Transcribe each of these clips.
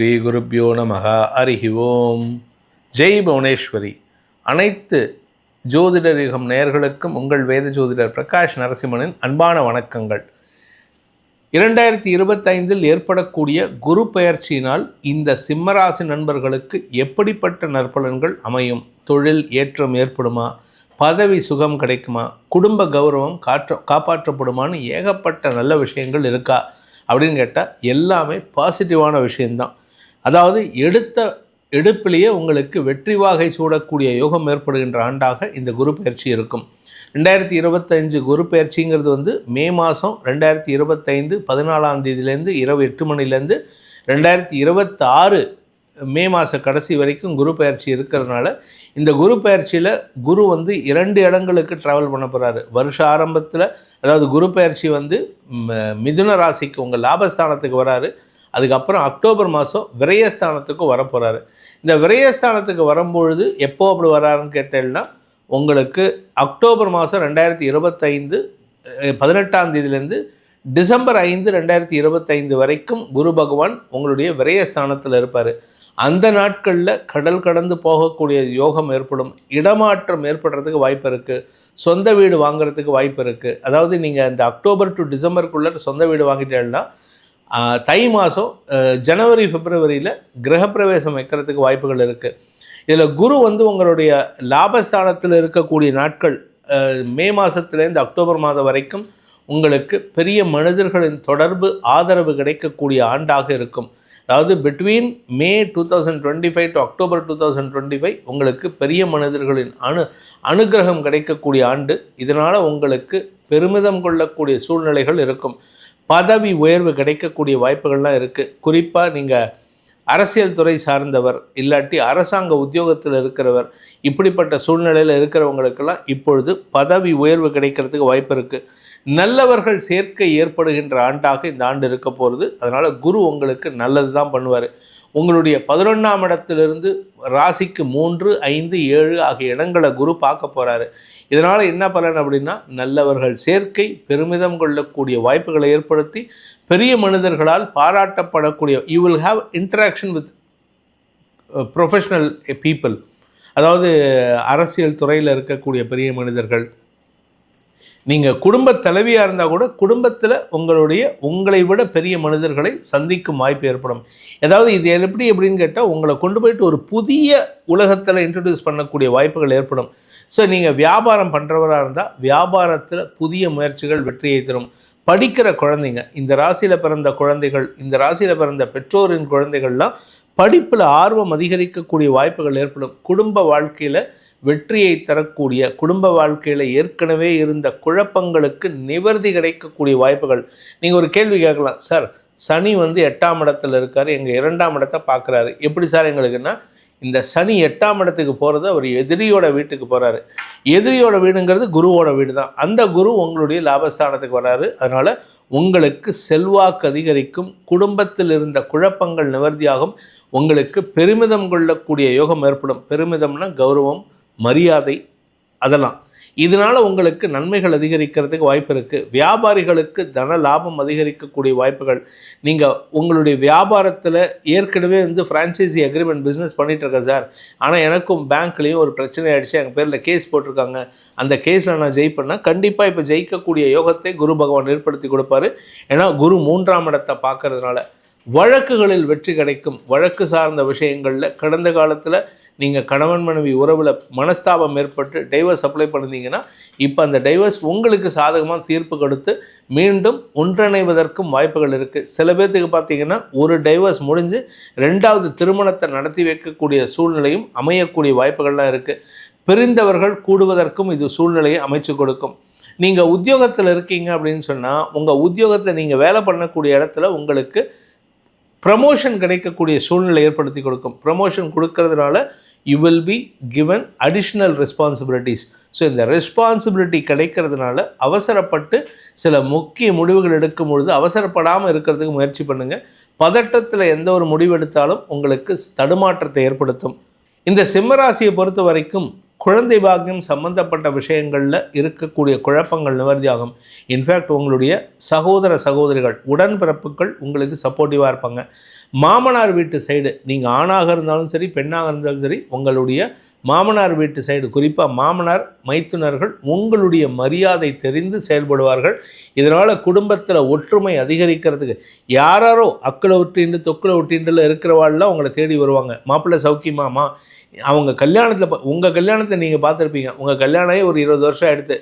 ஸ்ரீ குருப்பியோ நமக. ஹரிஹி ஓம் ஜெய் புவனேஸ்வரி. அனைத்து ஜோதிடர் யுகம் நேயர்களுக்கும் உங்கள் வேத ஜோதிடர் பிரகாஷ் நரசிம்மனின் அன்பான வணக்கங்கள். இரண்டாயிரத்தி இருபத்தைந்தில் ஏற்படக்கூடிய குரு பெயர்ச்சியினால் இந்த சிம்மராசி நண்பர்களுக்கு எப்படிப்பட்ட நற்பலன்கள் அமையும்? தொழில் ஏற்றம் ஏற்படுமா? பதவி சுகம் கிடைக்குமா? குடும்ப கௌரவம் காற்ற காப்பாற்றப்படுமான்னு ஏகப்பட்ட நல்ல விஷயங்கள் இருக்கா? அப்படின்னு கேட்டால் எல்லாமே பாசிட்டிவான விஷயம்தான். அதாவது எடுத்த எடுப்பிலேயே உங்களுக்கு வெற்றி வாகை சூடக்கூடிய யோகம் ஏற்படுகின்ற ஆண்டாக இந்த குரு பயிற்சி இருக்கும். ரெண்டாயிரத்தி இருபத்தஞ்சு குரு பயிற்சிங்கிறது வந்து மே மாதம் ரெண்டாயிரத்தி இருபத்தைந்து பதினாலாம் தேதியிலேருந்து இரவு எட்டு மணிலேருந்து ரெண்டாயிரத்தி இருபத்தாறு மே மாத கடைசி வரைக்கும் குரு பயிற்சி இருக்கிறதுனால இந்த குரு பயிற்சியில் குரு வந்து இரண்டு இடங்களுக்கு ட்ராவல் பண்ண போகிறாரு வருஷ ஆரம்பத்தில் அதாவது குரு பயிற்சி வந்து ம- மிதுன ராசிக்கு உங்கள் லாபஸ்தானத்துக்கு வராரு. அதுக்கப்புறம் அக்டோபர் மாதம் விரயஸ்தானத்துக்கும் வரப்போகிறாரு இந்த விரயஸ்தானத்துக்கு வரும்பொழுது எப்போ அப்படி வராருன்னு கேட்டேன்னா உங்களுக்கு அக்டோபர் மாதம் ரெண்டாயிரத்தி இருபத்தைந்து பதினெட்டாம் தேதியிலேருந்து டிசம்பர் ஐந்து ரெண்டாயிரத்தி இருபத்தைந்து வரைக்கும் குரு பகவான் உங்களுடைய விரயஸ்தானத்தில் இருப்பார். அந்த நாட்களில் கடல் கடந்து போகக்கூடிய யோகம் ஏற்படும் இடமாற்றம் ஏற்படுறதுக்கு வாய்ப்பு இருக்குது சொந்த வீடு வாங்குறதுக்கு வாய்ப்பு இருக்குது அதாவது நீங்கள் இந்த அக்டோபர் டு டிசம்பருக்குள்ளே சொந்த வீடு வாங்கிட்டேன்னா தை மாதம் ஜனவரி பிப்ரவரியில் கிரகப்பிரவேசம் வைக்கிறதுக்கு வாய்ப்புகள் இருக்குது இதில் குரு வந்து உங்களுடைய லாபஸ்தானத்தில் இருக்கக்கூடிய நாட்கள் மே மாதத்துலேருந்து அக்டோபர் மாதம் வரைக்கும் உங்களுக்கு பெரிய மனிதர்களின் தொடர்பு ஆதரவு கிடைக்கக்கூடிய ஆண்டாக இருக்கும். அதாவது between May two thousand twenty five to October two thousand twenty five உங்களுக்கு பெரிய மனிதர்களின் அணு அனுகிரகம் கிடைக்கக்கூடிய ஆண்டு. இதனால் உங்களுக்கு பெருமிதம் கொள்ளக்கூடிய சூழ்நிலைகள் இருக்கும். பதவி உயர்வு கிடைக்கக்கூடிய வாய்ப்புகள்லாம் இருக்குது குறிப்பாக நீங்கள் அரசியல் துறை சார்ந்தவர் இல்லாட்டி அரசாங்க உத்தியோகத்தில் இருக்கிறவர் இப்படிப்பட்ட சூழ்நிலையில் இருக்கிறவங்களுக்கெல்லாம் இப்பொழுது பதவி உயர்வு கிடைக்கிறதுக்கு வாய்ப்பு இருக்குது நல்லவர்கள் சேர்க்கை ஏற்படுகின்ற ஆண்டாக இந்த ஆண்டு இருக்க போகிறது அதனால் குரு உங்களுக்கு நல்லது தான் பண்ணுவார். உங்களுடைய பதினொன்றாம் இடத்திலிருந்து ராசிக்கு மூன்று ஐந்து ஏழு ஆகிய இடங்களை குரு பார்க்க போகிறாரு இதனால் என்ன பலன் அப்படின்னா நல்லவர்கள் சேர்க்கை பெருமிதம் கொள்ளக்கூடிய வாய்ப்புகளை ஏற்படுத்தி பெரிய மனிதர்களால் பாராட்டப்படக்கூடிய you will have interaction with professional people அதாவது அரசியல் துறையில் இருக்கக்கூடிய பெரிய மனிதர்கள் நீங்கள் குடும்ப தலைவியாக இருந்தால் கூட குடும்பத்தில் உங்களுடைய உங்களை விட பெரிய மனிதர்களை சந்திக்கும் வாய்ப்பு ஏற்படும். ஏதாவது இது எப்படி எப்படின்னு கேட்டால் உங்களை கொண்டு போயிட்டு ஒரு புதிய உலகத்தில் இன்ட்ரடியூஸ் பண்ணக்கூடிய வாய்ப்புகள் ஏற்படும். ஸோ நீங்கள் வியாபாரம் பண்ணுறவராக இருந்தால் வியாபாரத்தில் புதிய முயற்சிகள் வெற்றியை தரும். படிக்கிற குழந்தைங்க இந்த ராசியில் பிறந்த குழந்தைகள் இந்த ராசியில் பிறந்த பெற்றோரின் குழந்தைகள்லாம் படிப்பில் ஆர்வம் அதிகரிக்கக்கூடிய வாய்ப்புகள் ஏற்படும். குடும்ப வாழ்க்கையில் வெற்றியை தரக்கூடிய குடும்ப வாழ்க்கையில் ஏற்கனவே இருந்த குழப்பங்களுக்கு நிவர்த்தி கிடைக்கக்கூடிய வாய்ப்புகள். நீங்கள் ஒரு கேள்வி கேட்கலாம் சார் சனி வந்து எட்டாம் இடத்துல இருக்கார் எங்கள் இரண்டாம் இடத்தை பார்க்குறாரு எப்படி சார் எங்களுக்குன்னா இந்த சனி எட்டாம் இடத்துக்கு போகிறது அவர் எதிரியோட வீட்டுக்கு போகிறாரு எதிரியோட வீடுங்கிறது குருவோட வீடு தான் அந்த குரு உங்களுடைய லாபஸ்தானத்துக்கு வராரு. அதனால் உங்களுக்கு செல்வாக்கு அதிகரிக்கும் குடும்பத்தில் இருந்த குழப்பங்கள் நிவர்த்தியாகும் உங்களுக்கு பெருமிதம் கொள்ளக்கூடிய யோகம் ஏற்படும். பெருமிதம்னா கௌரவம் மரியாதை அதெல்லாம். இதனால் உங்களுக்கு நன்மைகள் அதிகரிக்கிறதுக்கு வாய்ப்பு இருக்குது வியாபாரிகளுக்கு தன லாபம் அதிகரிக்கக்கூடிய வாய்ப்புகள். நீங்கள் உங்களுடைய வியாபாரத்தில் ஏற்கனவே வந்து ஃப்ரான்ச்சைசி அக்ரிமெண்ட் பிஸ்னஸ் பண்ணிகிட்ருக்கேன் சார். ஆனால் எனக்கும் பேங்க்லேயும் ஒரு பிரச்சனை ஆகிடுச்சு எங்கள் பேரில் கேஸ் போட்டிருக்காங்க. அந்த கேஸில் நான் ஜெயிப்பேன்னா கண்டிப்பாக இப்போ ஜெயிக்கக்கூடிய யோகத்தை குரு பகவான் ஏற்படுத்தி கொடுப்பாரு. ஏன்னா குரு மூன்றாம் இடத்தை பார்க்கறதுனால வழக்குகளில் வெற்றி கிடைக்கும். வழக்கு சார்ந்த விஷயங்களில் கடந்த காலத்தில் நீங்கள் கணவன் மனைவி உறவில் மனஸ்தாபம் ஏற்பட்டு டைவர்ஸ் அப்ளை பண்ணிருந்தீங்கன்னா இப்போ அந்த டைவர்ஸ் உங்களுக்கு சாதகமாக தீர்ப்பு கொடுத்து மீண்டும் ஒன்றிணைவதற்கும் வாய்ப்புகள் இருக்குது சில பேர்த்துக்கு பார்த்தீங்கன்னா ஒரு டைவர்ஸ் முடிஞ்சு ரெண்டாவது திருமணத்தை நடத்தி வைக்கக்கூடிய சூழ்நிலையும் அமையக்கூடிய வாய்ப்புகள்லாம் இருக்குது பிரிந்தவர்கள் கூடுவதற்கும் இது சூழ்நிலையை அமைச்சு கொடுக்கும். நீங்கள் உத்தியோகத்தில் இருக்கீங்க அப்படின்னு சொன்னால் உங்கள் உத்தியோகத்தில் நீங்கள் வேலை பண்ணக்கூடிய இடத்துல உங்களுக்கு ப்ரமோஷன் கிடைக்கக்கூடிய சூழ்நிலை ஏற்படுத்தி கொடுக்கும். ப்ரமோஷன் கொடுக்கறதுனால you will be given additional responsibilities so இந்த ரெஸ்பான்சிபிலிட்டி கிடைக்கிறதுனால அவசரப்பட்டு சில முக்கிய முடிவுகள் எடுக்கும் பொழுது அவசரப்படாமல் இருக்கிறதுக்கு முயற்சி பண்ணுங்கள் பதட்டத்தில் எந்த ஒரு முடிவு எடுத்தாலும் உங்களுக்கு தடுமாற்றத்தை ஏற்படுத்தும். இந்த சிம்மராசியை பொறுத்த வரைக்கும் குழந்தை பாக்கியம் சம்பந்தப்பட்ட விஷயங்களில் இருக்கக்கூடிய குழப்பங்கள் நிவர்த்தியாகும். இன்ஃபேக்ட் உங்களுடைய சகோதர சகோதரிகள் உடன்பிறப்புகள் உங்களுக்கு சப்போர்ட்டிவாக இருப்பாங்க. மாமனார் வீட்டு சைடு நீங்கள் ஆணாக இருந்தாலும் சரி பெண்ணாக இருந்தாலும் சரி உங்களுடைய மாமனார் வீட்டு சைடு குறிப்பாக மாமனார் மைத்துனர்கள் உங்களுடைய மரியாதை தெரிந்து செயல்படுவார்கள். இதனால் குடும்பத்தில் ஒற்றுமை அதிகரிக்கிறதுக்கு யாராரோ அக்களை ஒட்டிண்டு தொக்குல ஒட்டிண்டுல இருக்கிறவாள்லாம் உங்களை தேடி வருவாங்க. மாப்பிள்ளை சௌக்கியமாமா அவங்க கல்யாணத்தில் உங்கள் கல்யாணத்தை நீங்கள் பார்த்துருப்பீங்க. உங்கள் கல்யாணமே ஒரு இருபது வருஷம் எடுத்து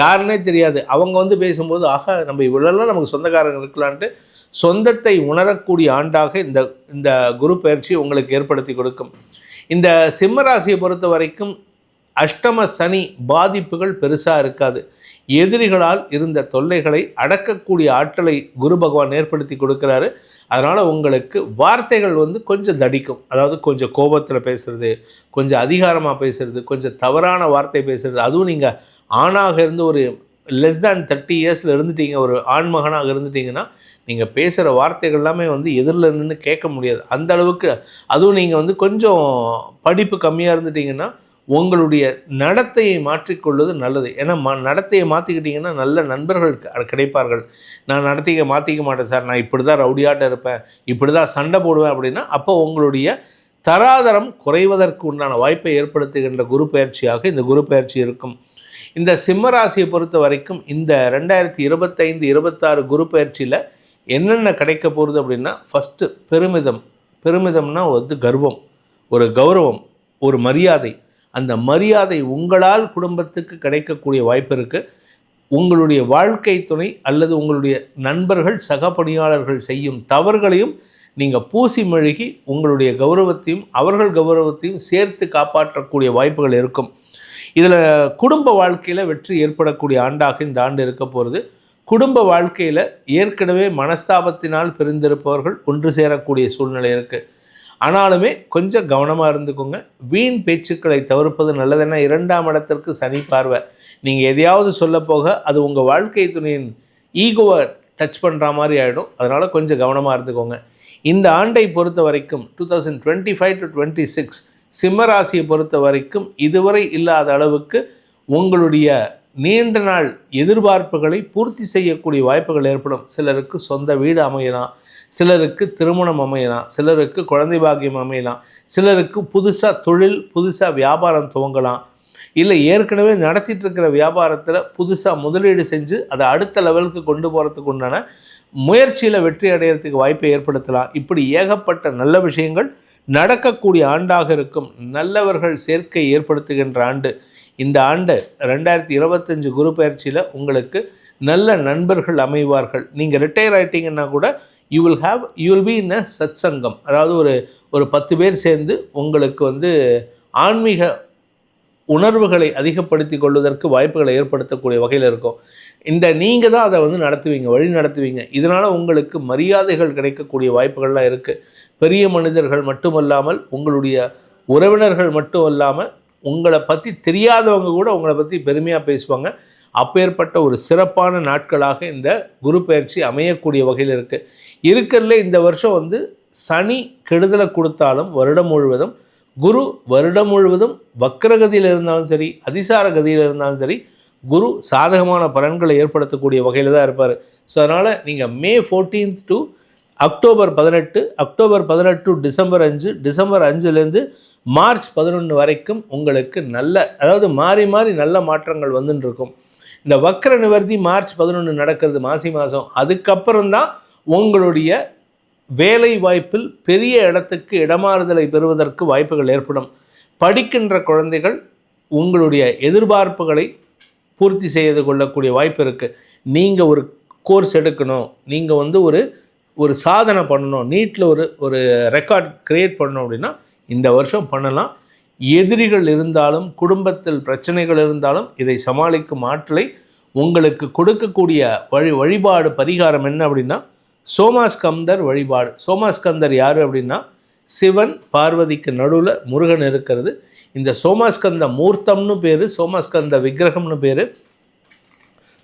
யாருன்னே தெரியாது. அவங்க வந்து பேசும்போது ஆக நம்ம இவ்வளோலாம் நமக்கு சொந்தக்காரங்க இருக்கலான்ட்டு சொந்தத்தை உணரக்கூடிய ஆண்டாக இந்த இந்த குரு பயிற்சி உங்களுக்கு ஏற்படுத்தி கொடுக்கும். இந்த சிம்மராசியை பொறுத்த வரைக்கும் அஷ்டம சனி பாதிப்புகள் பெருசாக இருக்காது. எதிரிகளால் இருந்த தொல்லைகளை அடக்கக்கூடிய ஆற்றலை குரு பகவான் ஏற்படுத்தி கொடுக்குறாரு. அதனால் உங்களுக்கு வார்த்தைகள் வந்து கொஞ்சம் தடிக்கும். அதாவது கொஞ்சம் கோபத்தில் பேசுகிறது கொஞ்சம் அதிகாரமாக பேசுகிறது கொஞ்சம் தவறான வார்த்தை பேசுகிறது அதுவும் நீங்கள் ஆணாக இருந்து ஒரு லெஸ் தேன் தேர்ட்டி இயர்ஸில் இருந்துட்டீங்க ஒரு ஆண்மகனாக இருந்துட்டீங்கன்னா நீங்கள் பேசுகிற வார்த்தைகள் எல்லாமே வந்து எதிரில் நின்று கேட்க முடியாது. அந்த அளவுக்கு அதுவும் நீங்கள் வந்து கொஞ்சம் படிப்பு கம்மியாக இருந்துட்டீங்கன்னா உங்களுடைய நடத்தையை மாற்றிக்கொள்வது நல்லது. ஏன்னா ம நடத்தையை மாற்றிக்கிட்டிங்கன்னா நல்ல நண்பர்கள் க- கிடைப்பார்கள். நான் நடத்தையை மாற்றிக்க மாட்டேன் சார். நான் இப்படி தான் ரவுடியாட்ட இருப்பேன். இப்படி தான் சண்டை போடுவேன் அப்படின்னா அப்போ உங்களுடைய தராதரம் குறைவதற்கு உண்டான வாய்ப்பை ஏற்படுத்துகின்ற குரு பயிற்சியாக இந்த குரு பயிற்சி இருக்கும். இந்த சிம்மராசியை பொறுத்த வரைக்கும் இந்த ரெண்டாயிரத்தி இருபத்தைந்து இருபத்தாறு குரு பயிற்சியில் என்னென்ன கிடைக்க போகிறது அப்படின்னா ஃபஸ்ட்டு பெருமிதம். பெருமிதம்னா வந்து கர்வம் ஒரு கௌரவம் ஒரு மரியாதை. அந்த மரியாதை உங்களால் குடும்பத்துக்கு கிடைக்கக்கூடிய வாய்ப்பு இருக்குது உங்களுடைய வாழ்க்கை துணை அல்லது உங்களுடைய நண்பர்கள் சக பணியாளர்கள் செய்யும் தவறுகளையும் நீங்கள் பூசி மெழுகி உங்களுடைய கௌரவத்தையும் அவர்கள் கௌரவத்தையும் சேர்த்து காப்பாற்றக்கூடிய வாய்ப்புகள் இருக்கும். இதில் குடும்ப வாழ்க்கையில் வெற்றி ஏற்படக்கூடிய ஆண்டாக இந்த ஆண்டு இருக்க போகிறது குடும்ப வாழ்க்கையில் ஏற்கனவே மனஸ்தாபத்தினால் பிரிந்திருப்பவர்கள் ஒன்று சேரக்கூடிய சூழ்நிலை இருக்குது ஆனாலுமே கொஞ்சம் கவனமாக இருந்துக்கோங்க. வீண் பேச்சுக்களை தவிர்ப்பது நல்லதுன்னா இரண்டாம் இடத்திற்கு சனி பார்வை. நீங்கள் எதையாவது சொல்ல போக அது உங்கள் வாழ்க்கை துணையின் ஈகோவை டச் பண்ணுற மாதிரி ஆகிடும் அதனால் கொஞ்சம் கவனமாக இருந்துக்கோங்க. இந்த ஆண்டை பொறுத்த வரைக்கும் two thousand twenty five to twenty six சிம்மராசியை பொறுத்த வரைக்கும் இதுவரை இல்லாத அளவுக்கு உங்களுடைய நீண்ட நாள் எதிர்பார்ப்புகளை பூர்த்தி செய்யக்கூடிய வாய்ப்புகள் ஏற்படும். சிலருக்கு சொந்த வீடு அமையலாம். சிலருக்கு திருமணம் அமையலாம் சிலருக்கு குழந்தை பாக்கியம் அமையலாம் சிலருக்கு புதுசாக தொழில் புதுசாக வியாபாரம் துவங்கலாம். இல்லை ஏற்கனவே நடத்திட்டு இருக்கிற வியாபாரத்தில் புதுசாக முதலீடு செஞ்சு அதை அடுத்த லெவலுக்கு கொண்டு போகிறதுக்கு உண்டான முயற்சியில் வெற்றி அடையிறதுக்கு வாய்ப்பை ஏற்படுத்தலாம். இப்படி ஏகப்பட்ட நல்ல விஷயங்கள் நடக்கக்கூடிய ஆண்டாக இருக்கும். நல்லவர்கள் சேர்க்கை ஏற்படுத்துகின்ற ஆண்டு. இந்த ஆண்டு ரெண்டாயிரத்தி இருபத்தஞ்சு குரு பயிற்சியில் உங்களுக்கு நல்ல நண்பர்கள் அமைவார்கள். நீங்கள் ரிட்டையர் ஆகிட்டீங்கன்னா கூட you will have you will be in a சத்சங்கம் அதாவது ஒரு ஒரு பத்து பேர் சேர்ந்து உங்களுக்கு வந்து ஆன்மீக உணர்வுகளை அதிகப்படுத்தி கொள்வதற்கு வாய்ப்புகளை ஏற்படுத்தக்கூடிய வகையில் இருக்கும். இந்த நீங்கள் தான் அதை வந்து நடத்துவீங்க வழி நடத்துவீங்க. இதனால் உங்களுக்கு மரியாதைகள் கிடைக்கக்கூடிய வாய்ப்புகள்லாம் இருக்குது பெரிய மனிதர்கள் மட்டுமல்லாமல் உங்களுடைய உறவினர்கள் மட்டும் இல்லாமல் உங்களை பற்றி தெரியாதவங்க கூட உங்களை பற்றி பெருமையாக பேசுவாங்க. அப்பேற்பட்ட ஒரு சிறப்பான நாட்களாக இந்த குரு பயிற்சி அமையக்கூடிய வகையில் இருக்குது இருக்கிறதுல இந்த வருஷம் வந்து சனி கெடுதலை கொடுத்தாலும் வருடம் முழுவதும் குரு வருடம் முழுவதும் வக்கரகதியில் இருந்தாலும் சரி அதிசார கதியில் இருந்தாலும் சரி குரு சாதகமான பலன்களை ஏற்படுத்தக்கூடிய வகையில் தான் இருப்பார். ஸோ அதனால் நீங்கள் மே ஃபோர்டீன்த் டு அக்டோபர் பதினெட்டு அக்டோபர் பதினெட்டு டு டிசம்பர் அஞ்சு டிசம்பர் அஞ்சுலேருந்து மார்ச் பதினொன்று வரைக்கும் உங்களுக்கு நல்ல அதாவது மாறி மாறி நல்ல மாற்றங்கள் வந்துன்னு இருக்கும். இந்த வக்ர நிவர்த்தி மார்ச் பதினொன்று நடக்கிறது மாசி மாதம் அதுக்கப்புறம் தான் உங்களுடைய வேலை வாய்ப்பில் பெரிய இடத்துக்கு இடமாறுதலை பெறுவதற்கு வாய்ப்புகள் ஏற்படும். படிக்கின்ற குழந்தைகள் உங்களுடைய எதிர்பார்ப்புகளை பூர்த்தி செய்து கொள்ளக்கூடிய வாய்ப்பு இருக்குது நீங்கள் ஒரு கோர்ஸ் எடுக்கணும். நீங்கள் வந்து ஒரு ஒரு சாதனை பண்ணணும். நீட்டில் ஒரு ஒரு ரெக்கார்ட் க்ரியேட் பண்ணணும் அப்படின்னா இந்த வருஷம் பண்ணலாம். எதிரிகள் இருந்தாலும் குடும்பத்தில் பிரச்சனைகள் இருந்தாலும் இதை சமாளிக்கும் ஆற்றலை உங்களுக்கு கொடுக்கக்கூடிய வழி வழிபாடு பரிகாரம் என்ன அப்படின்னா சோமாஸ்கந்தர் வழிபாடு. சோமாஸ்கந்தர் யார் அப்படின்னா சிவன் பார்வதிக்கு நடுவில் முருகன் இருக்கிறது. இந்த சோமாஸ்கந்த மூர்த்தம்னு பேர் சோமாஸ்கந்த விக்கிரகம்னு பேர்.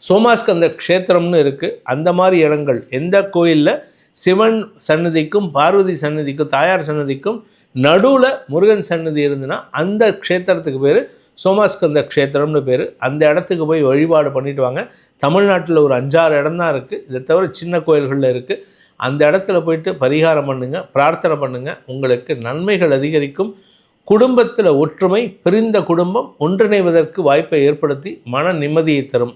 சோமாஸ்கந்த க்ஷேத்திரம்னு இருக்குது அந்த மாதிரி இடங்கள். எந்த கோயிலில் சிவன் சன்னதிக்கும் பார்வதி சன்னதிக்கும் தாயார் சன்னதிக்கும் நடுவில் முருகன் சன்னதி இருந்துன்னா அந்த க்ஷேத்திரத்துக்கு பேர் சோமாஸ்கந்த க்ஷேத்திரம்னு பேர். அந்த இடத்துக்கு போய் வழிபாடு பண்ணிட்டு வாங்க. தமிழ்நாட்டில் ஒரு அஞ்சாறு இடம் தான் இருக்குது இதை தவிர சின்ன கோயில்களில் இருக்குது அந்த இடத்துல போயிட்டு பரிகாரம் பண்ணுங்கள் பிரார்த்தனை பண்ணுங்கள் உங்களுக்கு நன்மைகள் அதிகரிக்கும். குடும்பத்தில் ஒற்றுமை பிரிந்த குடும்பம் ஒன்றிணைவதற்கு வாய்ப்பை ஏற்படுத்தி மன நிம்மதியை தரும்.